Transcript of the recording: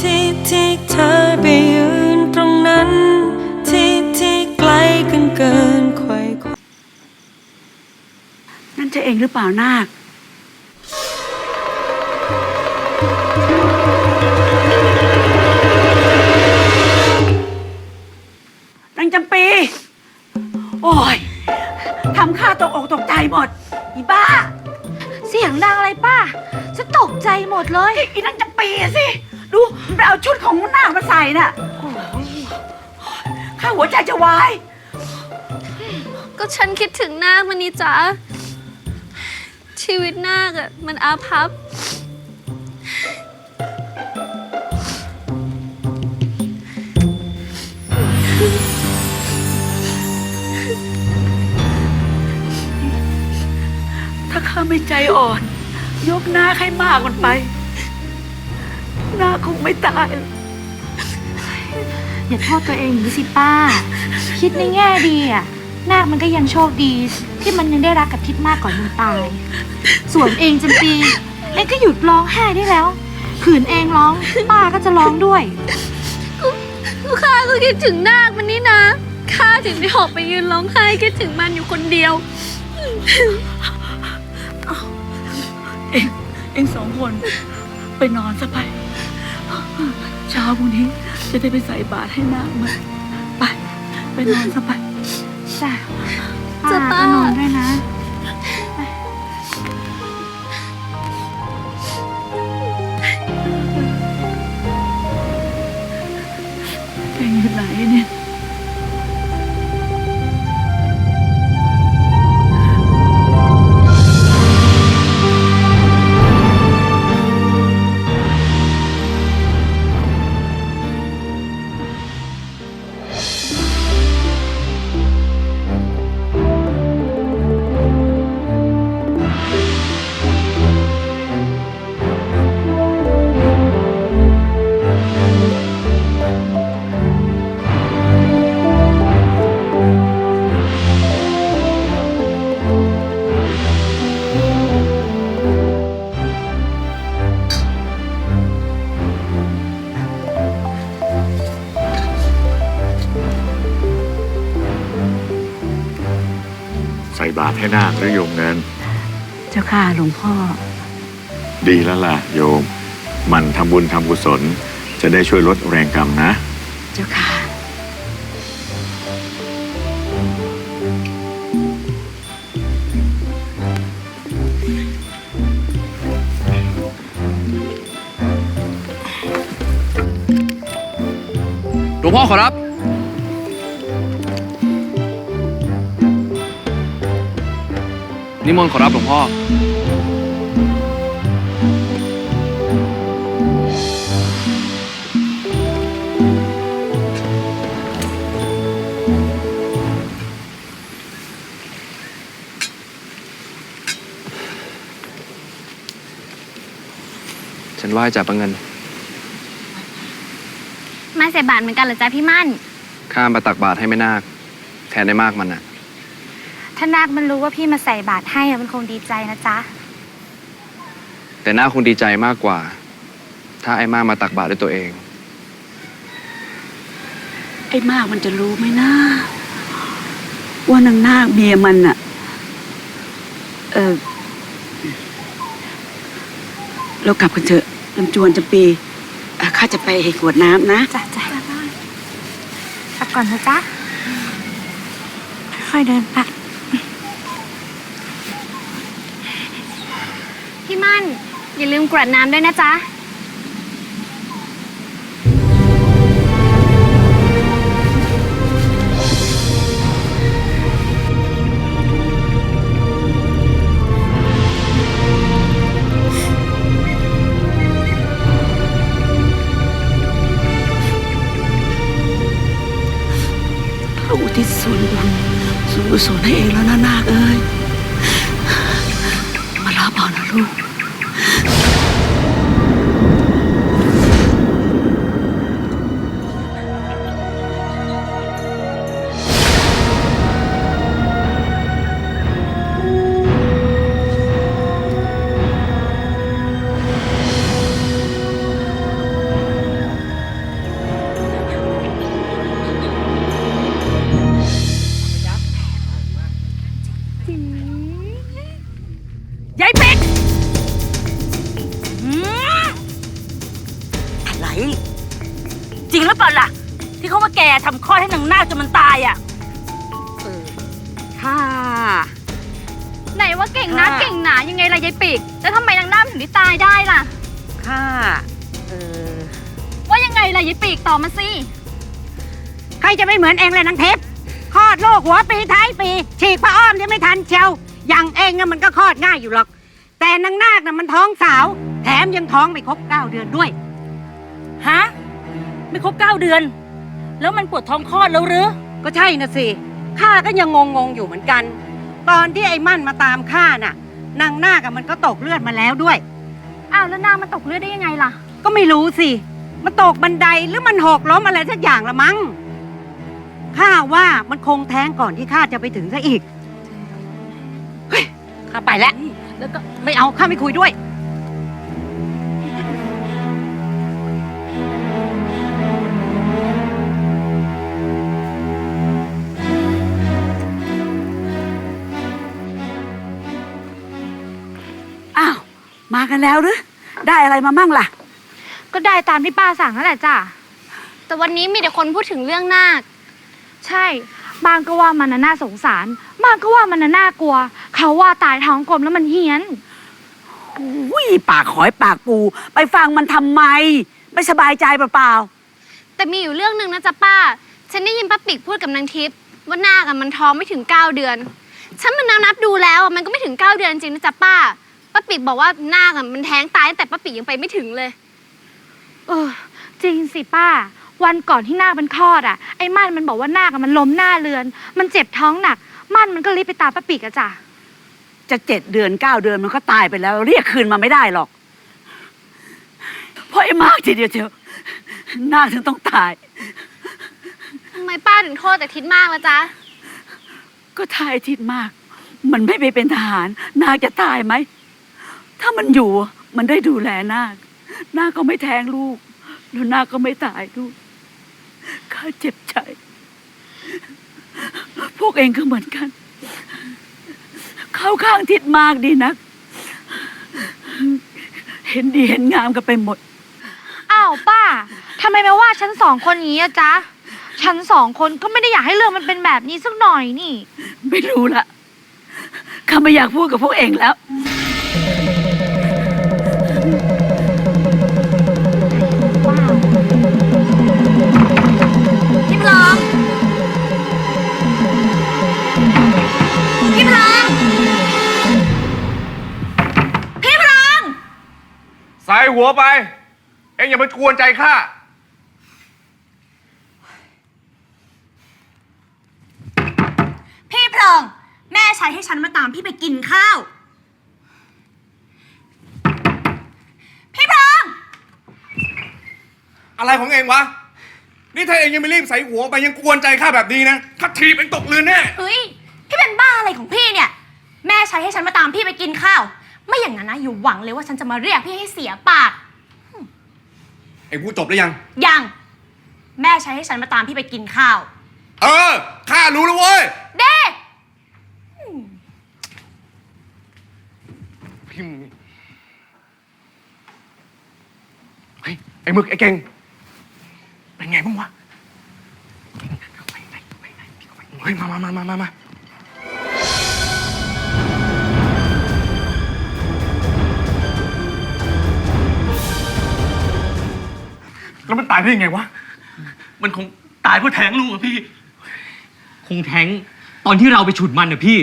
ที่ที่เธอไปยืนตรงนั้น ที่ที่ไกลกันเกินไขว่คว้านั่นจะเองหรือเปล่านาคนางจำปี โอ้ยทำข้าตกอกตกใจหมด อีบ้า เสียงดังอะไรป้าฉันตกใจหมดเลย อีนางจำปีอะสิ ดูมันไปเอาชุดของนาคมาใส่น่ะโอ้ยข้าหัวใจจะวาย ก็ฉันคิดถึงนาคมันนี่จ๋าชีวิตนาคอะมันอาภัพถ้าข้าไม่ใจอ่อน ยกนาคให้มากมันไป นาคคงไม่ตายหรอกอย่าโทษตัวเองอย่างนี้สิป้า คิดในแง่ดีอะนาคมันก็ยังโชคดี ที่มันยังได้รักกับทิดมากก่อนมันตาย ส่วนเองจันปีเองก็หยุดร้องไห้ได้แล้ว ขืนเองร้องป้าก็จะร้องด้วย ข้าก็คิดถึงนาคมันนี่นะ ข้าถึงได้ออกไปยืนร้องไห้คิดถึงมันอยู่คนเดียว เองเองสองคน ไปนอนซะไป เช้าพรุ่งนี้จะได้ไปใส่บาตรให้นาคมันไป ไปนอนซะไปจ้ะจ้ะป้าป้าก็นอนด้วยนะเองอยู่ไหนเนี่ย ใส่บาตรให้นาคหรือโยมเงิน เจ้าค่ะหลวงพ่อ ดีแล้วล่ะโยมมันทำบุญทำกุศล จะได้ช่วยลดแรงกรรมนะ เจ้าค่ะ หลวงพ่อขอรับ นิมนต์ขอรับหลวงพ่อ ฉันไหว้จ่าประเงิน มาใส่บาตรเหมือนกันเหรอจ๊ะพี่มั่น ข้ามมาตักบาตรให้แม่นาคแทนได้มากมันน่ะ ถ้านาคมันรู้ว่าพี่มาใส่บาตรให้อะมันคงดีใจนะจ๊ะ แต่นาคคงดีใจมากกว่า ถ้าไอ้มากมาตักบาตรด้วยตัวเอง ไอ้มากมันจะรู้ไหมนะว่านางนาคเมียมันอะเออเรากลับกันเถอะลำจวนจำปีอะข้าจะไปให้กวดน้ำนะ จ้ะจ้ะกลับก่อนนะจ๊ะค่อยๆเดินไป พี่มั่น อย่าลืมกรวดน้ำด้วยนะจ๊ะ พระอุทิศส่วนบุญส่วนกุศลให้เองแล้วนะนาคเอ้ย รั คลอดให้นางนาคจนมันตายอะค่ะ ไหนว่าเก่งนะค่ะ เก่งหนายังไงล่ะยายปีก แล้วทำไมนางน้ำถึงได้ตายได้ล่ะ ค่ะเออว่ายังไงล่ะยายปีกตอบมาสิใครจะไม่เหมือนเองเลยนางทิพย์คลอดลูกหัวปีท้ายปี ฉีกพระอ้อมยังไม่ทันเชียวอย่างเองอะมันก็คลอดง่ายอยู่หรอก แต่นางนาคน่ะมันท้องสาว แถมยังท้องไม่ครบเก้าเดือนด้วย ฮะ ไม่ครบเก้าเดือน แล้วมันปวดท้องคลอดแล้วหรือ ก็ใช่นะสิ ข้าก็ยังงงๆอยู่เหมือนกัน ตอนที่ไอ้มั่นมาตามข้าน่ะ นางนาคอะมันก็ตกเลือดมาแล้วด้วย อ้าวแล้วนางมันตกเลือดได้ยังไงล่ะ ก็ไม่รู้สิ มันตกบันไดหรือมันหกล้มอะไรสักอย่างละมั้ง ข้าว่ามันคงแท้งก่อนที่ข้าจะไปถึงซะอีก เฮ้ย ข้าไปแล้ว แล้วก็ไม่เอาข้าไม่คุยด้วย กันแล้วหรือ ได้อะไรมามั่งล่ะ ก็ได้ตามที่ป้าสั่งนั่นแหละจ้ะ แต่วันนี้มีแต่คนพูดถึงเรื่องนาค ใช่ บางก็ว่ามันน่ะน่าสงสาร บางก็ว่ามันน่ะน่ากลัว เขาว่าตายท้องกลมแล้วมันเฮี้ยน อุ้ยปากหอยปากปู ไปฟังมันทำไม ไม่สบายใจเปล่าแต่มีอยู่เรื่องหนึ่งนะจ๊ะป้า ฉันได้ยินป้าปิกพูดกับนางทิพย์ว่านาคอะมันท้องไม่ถึง 9 เดือน ฉันมันนับดูแล้วอะมันก็ไม่ถึง 9 เดือนจริงนะจ๊ะป้า ป้าปิกบอกว่านาคอะมันแท้งตายตั้งแต่ป้าปิกยังไปไม่ถึงเลย เออ จริงสิป้า วันก่อนที่นาคมันคลอดอะ ไอ้ม่านมันบอกว่านาคอะมันล้มหน้าเรือน มันเจ็บท้องหนัก ม่านมันก็รีบไปตามป้าปิกอะจ้ะๆจะเจ็ดเดือนเก้าเดือนมันก็ตายไปแล้ว เรียกคืนมาไม่ได้หรอก เพราะไอ้มากทีเดียวเชียวนาคถึงต้องตาย ทำไมป้าถึงโทษแต่ทิศมากละจ๊ะ ก็ทายทิดมาก มันไม่ไปเป็นทหาร นาคจะตายไหม ถ้ามันอยู่มันได้ดูแลนาคนาคก็ไม่แทงลูก แล้วนาคก็ไม่ตายลูกข้าเจ็บใจ พวกเองก็เหมือนกัน เข้าข้างทิดมากดีนัก เห็นดีเห็นงามกันไปหมด อ้าวป้าทำไมมาว่าฉันสองคนอย่างนี้อะจ๊ะ ฉันสองคนก็ไม่ได้อยากให้เรื่องมันเป็นแบบนี้สักหน่อยนี่ ไม่รู้ละข้าไม่อยากพูดกับพวกเองแล้ว หัวไป เอ็งอย่ามากวนใจข้า พี่เพลิง แม่ใช้ให้ฉันมาตามพี่ไปกินข้าว พี่เพลิง อะไรของเอ็งวะ นี่ถ้าเอ็งยังไม่รีบใส่หัวไปยังกวนใจข้าแบบนี้นะข้าถีบเอ็งตกเรือนแน่ เฮ้ย พี่เป็นบ้าอะไรของพี่เนี่ย แม่ใช้ให้ฉันมาตามพี่ไปกินข้าว ไม่อย่างนั้นนะอยู่าหวังเลยว่าฉันจะมาเรียกพี่ให้เสียปาก เอ็งพูดจบหรือยัง ยัง แม่ใช้ให้ฉันมาตามพี่ไปกินข้าว เออ ข้ารู้แล้วเว้ย เด้พิมพ์เฮ้ย ไอ้หมึก ไอ้เก่ง เป็นไงบ้างวะเฮ้ย มามามามามามา แล้วมันตายได้ยังไงวะ มันคงตายเพราะแทงลูกอะพี่ คงแท้งตอนที่เราไปฉุดมันอะพี่